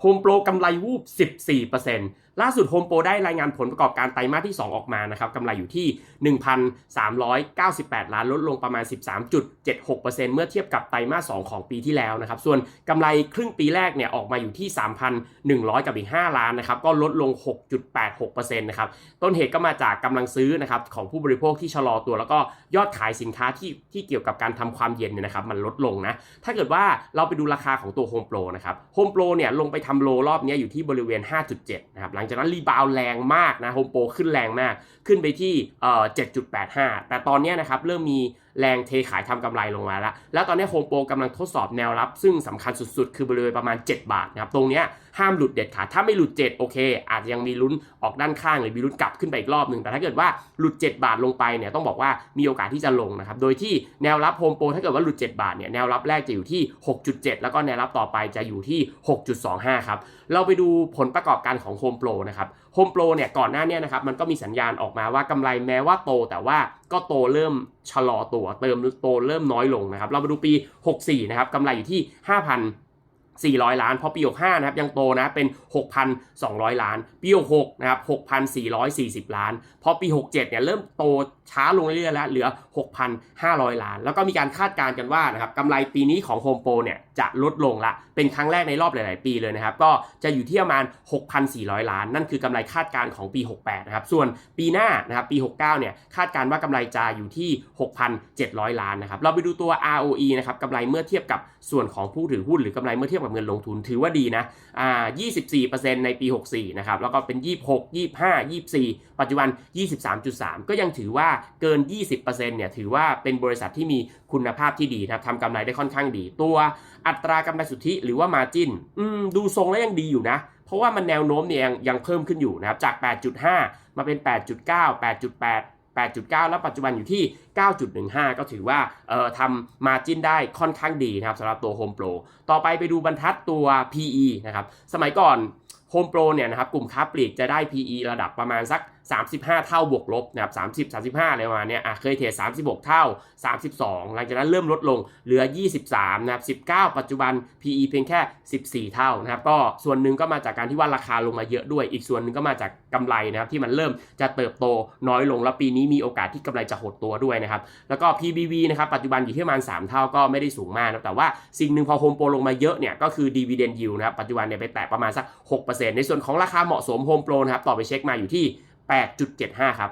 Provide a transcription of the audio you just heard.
โฮมโปรกำไรวูบ 14% ล่าสุดโฮมโปรได้รายงานผลประกอบการไตรมาสที่ 2 ออกมานะครับกำไรอยู่ที่ 1,398 ล้านลดลงประมาณ 13.76%เมื่อเทียบกับไตรมาส 2 ของปีที่แล้วนะครับส่วนกำไรครึ่งปีแรกเนี่ยออกมาอยู่ที่ 3,100 กับอีก 5 ล้านนะครับก็ลดลง 6.86%นะครับต้นเหตุก็มาจากกำลังซื้อนะครับของผู้บริโภคที่ชะลอตัว แล้วก็ยอดขายสินค้าที่ที่เกี่ยวกับการทำความเย็นเนี่ยนะครับมันลดลงนะถ้าเกิดว่าเราไปดูราคาของตัว Home Pro นะครับ Home Pro เนี่ยลงไปทำโลรอบนี้อยู่ที่บริเวณ 5.7นะครับหลังจากนั้นรีบาวแรงมากนะโฮมโปรขึ้นแรงมาก ขึ้นไปที่เอ่อ7.85 แต่ตอนนี้นะครับเริ่มมีแรงเทขายทำกำไรลงมาแล้ว แล้วตอนนี้โฮมโปรกำลังทดสอบแนวรับ ซึ่งสำคัญสุดๆ คือบริเวณประมาณ 7 บาทนะครับตรงเนี้ยห้ามหลุดเด็ดขาดถ้าไม่หลุด 7 โอเค อาจจะยังมีลุ้นออกด้านข้างหรือมีลุ้นกลับขึ้นไปอีกรอบหนึ่งแต่ถ้าเกิดว่าหลุด 7 บาทลงไปเนี่ยต้องบอกว่ามีโอกาสที่จะลงนะครับโดยที่แนวรับโฮมโปรถ้าเกิดว่าหลุด 7 บาทเนี่ยแนวรับแรกจะอยู่ที่ 6.7 แล้วก็แนวรับต่อไปจะอยู่ที่ 6.25 ครับเราไปดูผลประกอบการของ Home Pro นะครับ Home Pro เนี่ยก่อนหน้านี้นะครับมันก็มีสัญญาณออกมาว่ากำไรแม้ว่าโตแต่ว่าก็โตเริ่มชะลอตัวเติมโตเริ่มน้อยลงนะครับเรามาดูปี 64 นะครับกำไรอยู่ที่ 5,000 400 ล้าน พอปี 65 นะครับ ยังโตนะ เป็น 6,200 ล้าน ปี 66 นะครับ 6,440 ล้าน พอปี 67 เนี่ย เริ่มโตช้าลงเรื่อยๆแล้ว เหลือ 6,500 ล้าน แล้วก็มีการคาดการณ์กันว่านะครับกำไรปีนี้ของ Home Pro เนี่ย จะลดลงละ เป็นครั้งแรกในรอบหลาย ๆ ปีเลยนะครับ ก็จะอยู่ที่ประมาณ 6,400 ล้าน นั่นคือกำไรคาดการณ์ของปี 68 นะครับ ส่วนปีหน้านะครับ ปี 69 เนี่ย คาดการณ์ว่ากำไรจะอยู่ที่ 6,700 ล้านนะครับ เราไปดูตัว ROE นะครับกำไรเมื่อเทียบกับส่วนของผู้ถือหุ้นหรือกำไรเมื่อเทียบกับเงินลงทุนถือว่าดีนะอ่า24%ในปี 64 นะครับ แล้วก็เป็น 26 25 24 ปัจจุบัน 23.3 ก็ยังถือว่าเกิน 20%เนี่ยถือว่าเป็นบริษัทที่มีคุณภาพที่ดีนะครับทำกำไรได้ค่อนข้างดี ตัวอัตรากำไรสุทธิหรือว่า margin อืมดูทรงแล้วยังดีอยู่นะเพราะว่ามันแนวโน้มเนี่ยยังยังเพิ่มขึ้นอยู่นะครับจาก 8.5 มาเป็น 8.9 8.8 8.9 แล้วปัจจุบันอยู่ที่ 9.15 ก็ถือว่าเอ่อทำมาจิ้นได้ค่อนข้างดีนะครับสำหรับตัว Home Pro ต่อไปไปดูบรรทัดตัว PE นะครับ สมัยก่อน Home Pro เนี่ยนะครับกลุ่มค้าปลีกจะได้ PE ระดับประมาณสัก 35 เท่าบวกลบนะครับ30 35อะไรประมาณเนี้ยอะเคยเทรด36 เท่า 32 หลังจากนั้นเริ่มลดลงเหลือ 23นะครับ19 ปัจจุบัน PE เพียงแค่ 14 เท่านะครับก็ส่วนหนึ่งก็มาจากการที่ว่าราคาลงมาเยอะด้วย อีกส่วนหนึ่งก็มาจากกำไรนะครับที่มันเริ่มจะเติบโตน้อยลงแล้วปีนี้มีโอกาสที่กำไรจะหดตัวด้วยนะครับแล้วก็ PBV นะครับปัจจุบันอยู่ที่ประมาณ 3 เท่าก็ไม่ได้สูงมากนะแต่ว่าสิ่งหนึ่งพอ Home Pro ลงมาเยอะเนี่ยก็คือ Dividend Yield นะครับปัจจุบันเนี่ยไปแตะประมาณสัก 6%ในส่วนของราคาเหมาะสม Home Pro นะครับต่อไปเช็คมาอยู่ที่ 8.75 ครับ